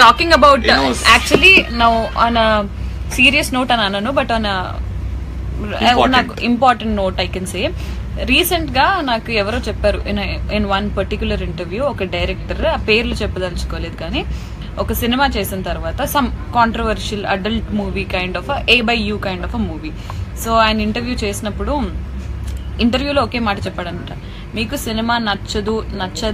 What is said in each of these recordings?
Talking about. Actually now on serious note అని అనను but on. నాకు important note I can say రీసెంట్గా నాకు ఎవరో చెప్పారు ఇన్ వన్ పర్టికులర్ ఇంటర్వ్యూ ఒక డైరెక్టర్ ఆ పేర్లు చెప్పదలుచుకోలేదు కానీ ఒక సినిమా చేసిన తర్వాత some controversial adult movie kind of a by you kind of a movie so ఆయన ఇంటర్వ్యూ చేసినప్పుడు ఇంటర్వ్యూలో ఒకే మాట చెప్పాడనమాట మీకు సినిమా నచ్చదు నచ్చ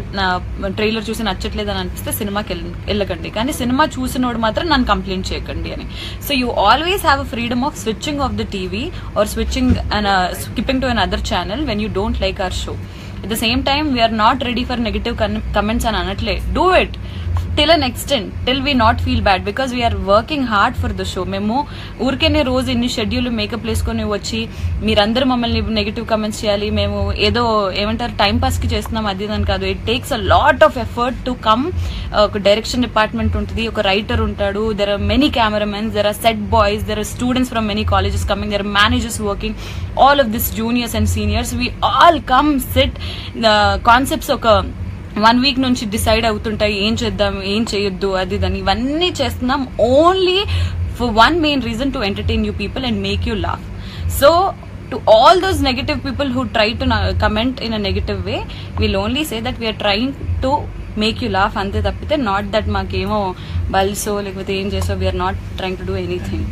ట్రైలర్ చూసి నచ్చట్లేదు అని అనిపిస్తే సినిమాకి వెళ్ళకండి. కానీ సినిమా చూసినోడు మాత్రం నన్ను కంప్లైంట్ చేయకండి అని. So you always have a freedom of switching off the TV or switching skipping to an other channel when you don't like our show. At the same time we're not ready for negative comments అని అనట్లే. Do it. Till an extent till we not feel bad because we're working hard for the show మేము ఊరికేనే రోజు ఇన్ని schedule makeup వేసుకొని వచ్చి మీరందరూ మమ్మల్ని negative comments చేయాలి. మేము ఏదో ఏమంటారు టైం పాస్కి చేస్తున్నాం అది అని కాదు. It takes a lot of effort to come ఒక డైరెక్షన్ డిపార్ట్మెంట్ ఉంటుంది ఒక రైటర్ ఉంటాడు. There are many cameramens there are set boys there are students from many colleges coming there managers working all of this juniors and seniors we all come sit concepts ఒక one week నుంచి decide అవుతుంటాయి ఏం చేద్దాం ఏం చేయొద్దు అది దాన్ని ఇవన్నీ చేస్తున్నాం only for one main reason to entertain you people and make you laugh so to all those negative people who try to comment in a negative way will only say that we're trying to make you laugh అంతే తప్పితే not that మాకేమో బల్సో లేకపోతే ఏం చేసో we're not trying to do anything